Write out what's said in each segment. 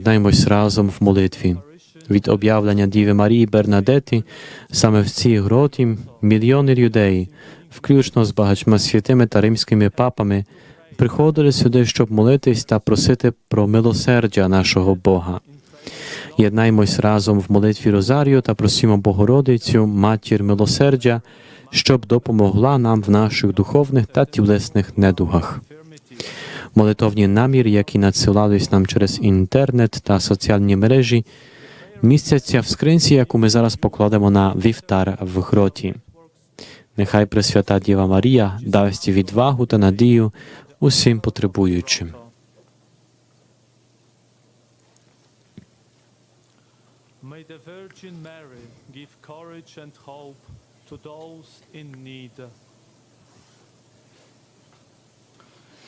Даймось разом в молитві. Від об'явлення Діви Марії Бернадети саме в цій гроті мільйони людей, включно з багатьма святими та римськими папами, приходили сюди, щоб молитись та просити про милосердя нашого Бога. Єднаймось разом в молитві Розарію та просимо Богородицю, матір милосердя, щоб допомогла нам в наших духовних та тілесних недугах. Молитовні наміри, які надсилались нам через інтернет та соціальні мережі, містяться в скринці, яку ми зараз покладемо на вівтар в гроті. Нехай Пресвята Діва Марія дасть відвагу та надію усім потребуючим. Virgin Mary give courage and hope to those in need. And let us pray together. I believe in God,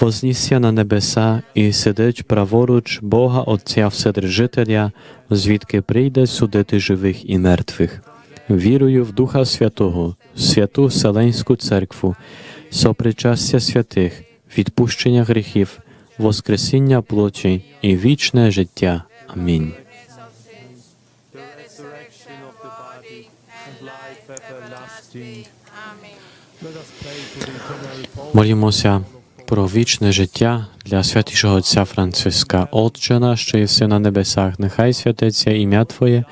вознісся на небеса і сидить праворуч Бога Отця Вседержителя, звідки прийде судити живих і мертвих. Вірую в Духа Святого, святу Вселенську церкву, сопричастя святих, відпущення гріхів, воскресіння плоті і вічне життя. Амінь. Молімося про вічне життя для святішого Отця Франциска. Отче наш, що єси на небесах, нехай святиться ім'я Твоє,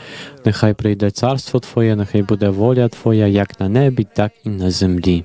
нехай прийде царство Твоє, нехай буде воля Твоя, як на небі, так і на землі.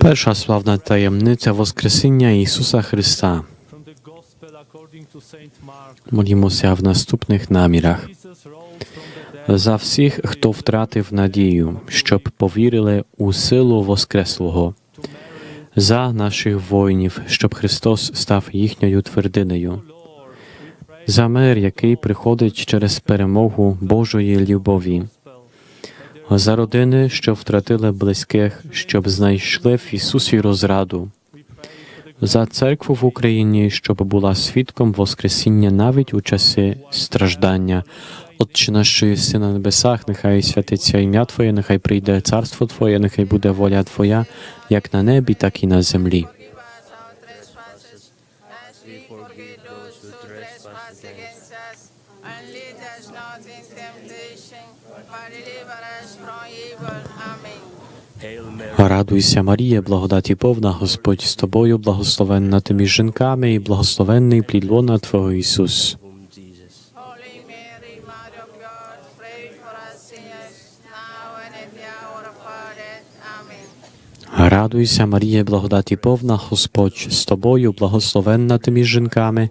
Перша славна таємниця Воскресіння Ісуса Христа. Молімося в наступних намірах. За всіх, хто втратив надію, щоб повірили у силу Воскреслого. За наших воїнів, щоб Христос став їхньою твердинею. За мир, який приходить через перемогу Божої любові. За родини, що втратили близьких, щоб знайшли в Ісусі розраду. За церкву в Україні, щоб була свідком Воскресіння навіть у часи страждання. Отче наш, що єси на небесах, нехай святиться ім'я Твоє, нехай прийде царство Твоє, нехай буде воля Твоя, як на небі, так і на землі. Trespass against us. And lead us not in temptation, but deliver us from evil. Amen. Радуйся, Марія, благодаті повна, Господь з тобою, благословенна ти між жінками, і благословенний плід лона Твого Ісус. Us. Радуйся, Марія, благодаті повна, Господь з тобою, благословенна ти між жінками,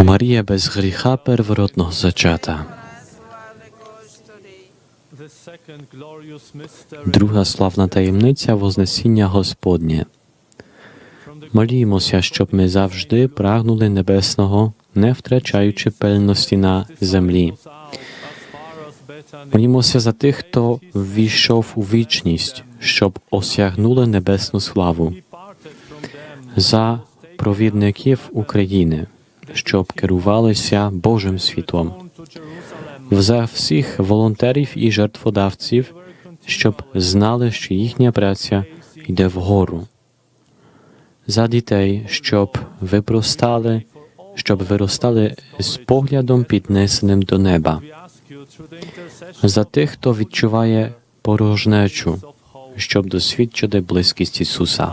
О Марія без гріха первородного зачата. Друга славна таємниця Вознесіння Господнє. Молімося, щоб ми завжди прагнули небесного, не втрачаючи пильності на землі. Молімося за тих, хто ввійшов у вічність, щоб осягнули небесну славу, за провідників України, щоб керувалися Божим світлом, за всіх волонтерів і жертводавців, щоб знали, що їхня праця йде вгору, за дітей, щоб випростали, щоб виростали з поглядом піднесеним до неба, за тих, хто відчуває порожнечу, щоб досвідчити близькість Ісуса.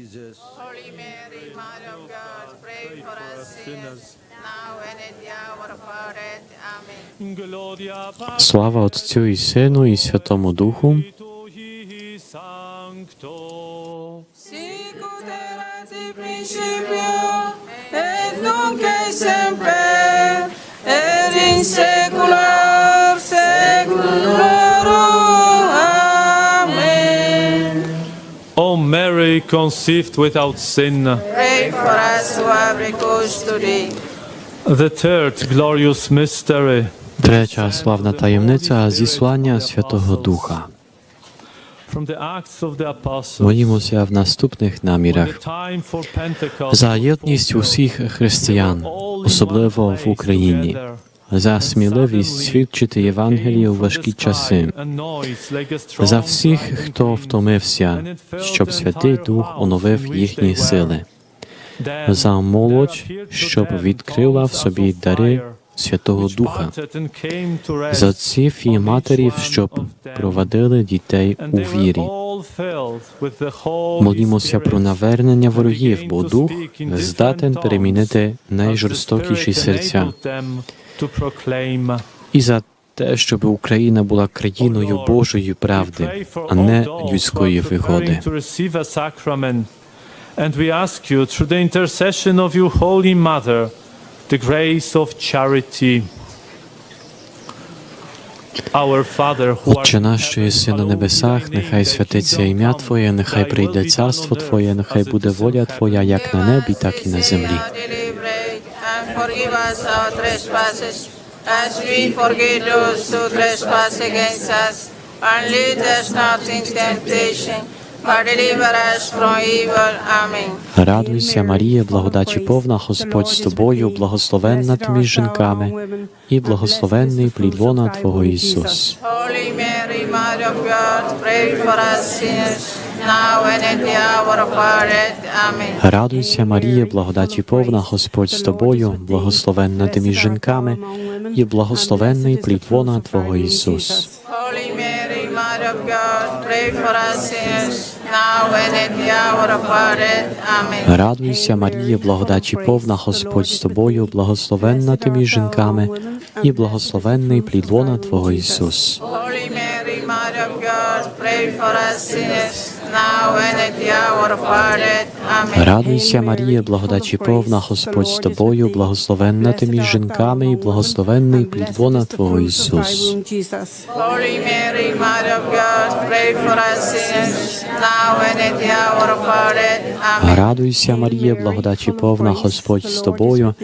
Слава Отцю і Сину і Святому Духу, Patri Sancto. Sicut erat in principio, et nunc et semper, et in saecula saeculorum. Amen. O Mary, conceived without sin, Pray for us who have recourse to thee. the third glorious mystery, третя славна таємниця зіслання Святого Духа. Молімося в наступних намірах. За єдність усіх християн, особливо в Україні, за сміливість свідчити Євангелію у важкі часи, за всіх, хто втомився, щоб Святий Дух оновив їхні сили, за молодь, щоб відкрила в собі дари Святого Духа, за отців і матерів, щоб провадили дітей у вірі. Молімося про навернення ворогів, бо дух здатен перемінити найжорстокіші серця. І за те, щоб Україна була країною Божої правди, а не людської вигоди. And we ask you, through the intercession of your Holy Mother, the grace of charity. Our Father, who art Отче наш, що єси на небесах, нехай святиться ім'я Твоє, нехай прийде царство Твоє, нехай буде воля Твоя, як на небі, так і на землі. Our daily bread, and forgive us our trespasses, as we forgive those who trespass against us. And lead us not in temptation, Радуйся, Марія, благодачі повна, Господь з тобою, благословенна ти між жінками, і благословенний плід лона Твого Ісус. Радуйся, Марія, благодаті повна, Господь з тобою, благословенна ти між жінками, і благословенний плід лона Твого Ісус. Holy Mary, Mother of God, pray for us sinners, Радуйся, Марія, благодачі повна, Господь з тобою, благословенна ти між жінками, і благословенний плід лона Твого Ісус. Holy Mary, Mother of God, pray for us sinners, Радуйся, Марія, благодачі повна, Господь з тобою, благословенна ти між жінками, і благословенний плід Твого Ісус. Радуйся, Марія, благодачі повна, Господь з тобою,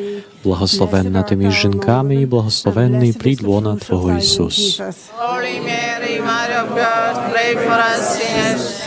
благословенна ти між жінками, і благословенний плід Твого Ісус. Holy Mary, Mother of God, pray for us sinners,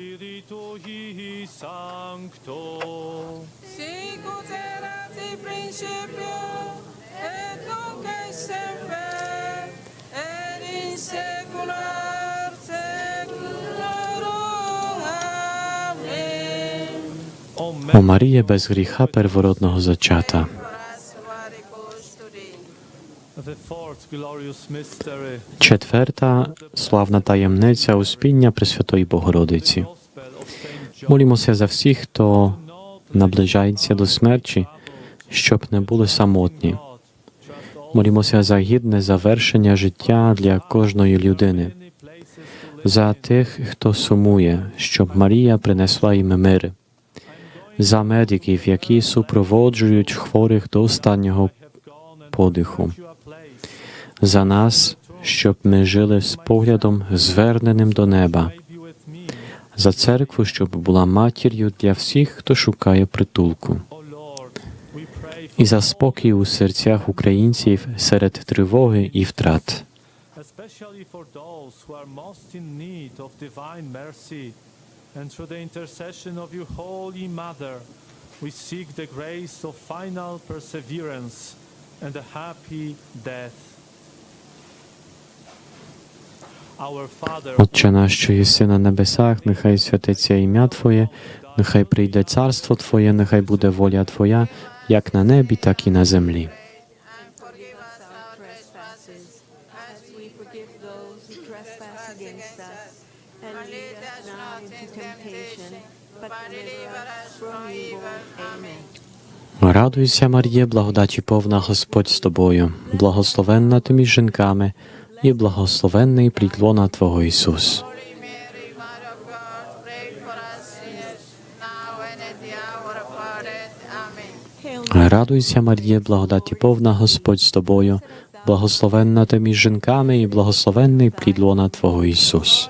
О Марія без гріха первородного зачата. Четверта славна таємниця успіння Пресвятої Богородиці. Молімося за всіх, хто наближається до смерті, щоб не були самотні. Молімося за гідне завершення життя для кожної людини, за тих, хто сумує, щоб Марія принесла їм мир, за медиків, які супроводжують хворих до останнього подиху, за нас, щоб ми жили з поглядом зверненим до неба, за церкву, щоб була матір'ю для всіх, хто шукає притулку, і за спокій у серцях українців серед тривоги і втрат. especially. And through the intercession of your Holy Mother, we seek the grace of final perseverance and a happy death. Отче наш, що єси на небесах, нехай святиться ім'я Твоє, нехай прийде царство Твоє, нехай буде воля Твоя, як на небі, так і на землі. Радуйся, Мар'є, благодаті повна Господь з тобою, благословенна ти між жінками, і благословенний плід лона Твого Ісус. Радуйся, Мар'є, благодаті повна Господь з тобою, благословенна ти між жінками, і благословенний плід лона Твого Ісус.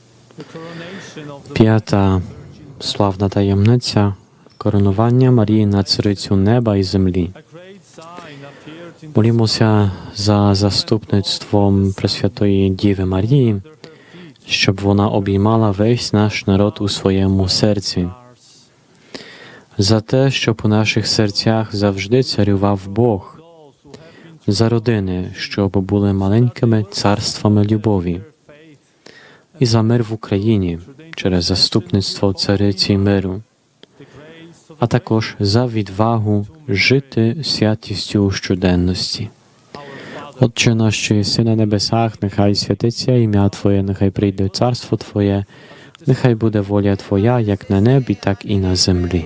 П'ята славна таємниця коронування Марії на царицю неба і землі. Молімося за заступництвом Пресвятої Діви Марії, щоб вона обіймала весь наш народ у своєму серці, за те, щоб у наших серцях завжди царював Бог, за родини, щоб були маленькими царствами любові, і за мир в Україні через заступництво цариці миру. а також за відвагу жити святістю у щоденності. Отче наш, що єси на небесах, нехай святиться ім'я Твоє, нехай прийде царство Твоє, нехай буде воля Твоя, як на небі, так і на землі.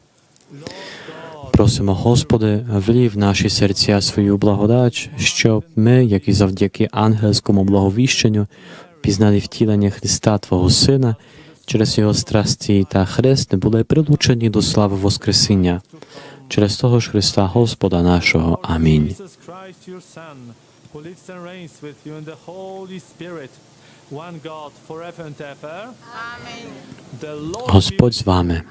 Просимо, Господи, влій в наші серця свою благодать, щоб ми, як і завдяки ангельському благовіщенню, пізнали втілення Христа Твого Сина, через Його страсті та хрест були прилучені до слави Воскресіння. Через того ж Христа Господа нашого. Амінь. Господь з вами.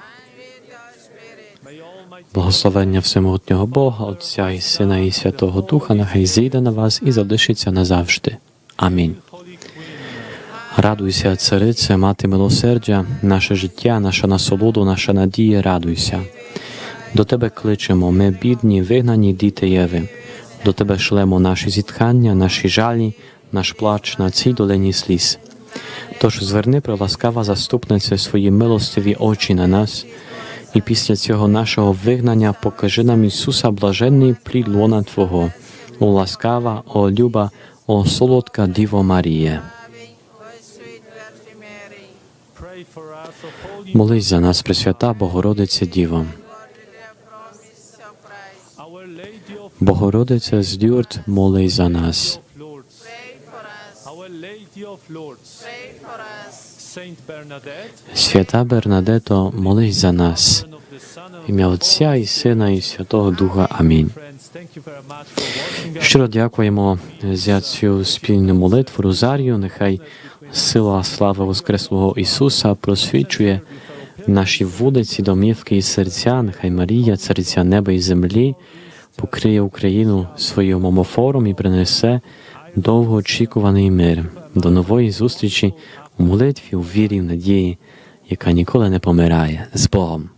Благословення всемогутнього Бога, Отця і Сина і Святого Духа, нехай зійде на вас і залишиться назавжди. Амінь. Радуйся, царице, мати милосердя, наше життя, наша насолоду, наша надія, радуйся. До тебе кличемо, ми бідні, вигнані діти Єви. До тебе шлемо наші зітхання, наші жалі, наш плач на цій долині сліз. Тож зверни, проласкава заступниця, свої милостиві очі на нас, і після цього нашого вигнання покажи нам Ісуса блаженний плід лона Твого, о ласкава, о люба, о солодка Діво Holy Молись за нас, Пресвята Богородице Діво. Богородице з Люрд, молись за нас. Lourdes, Pray for us. Our Lady of Lourdes, Pray for us. Saint Bernadette, Свята Бернадето, молись за нас. Son of the Son of В Ім'я Отця і Сина і Святого Духа. Амінь. Щиро дякуємо за цю спільну молитву Розарію. Нехай сила слави Воскреслого Ісуса просвічує наші вулиці, домівки і серця. Нехай Марія, цариця неба і землі, покриє Україну своїм омофором і принесе довгоочікуваний мир. До нової зустрічі молитві, у вірі, в надії, яка ніколи не помирає. З Богом.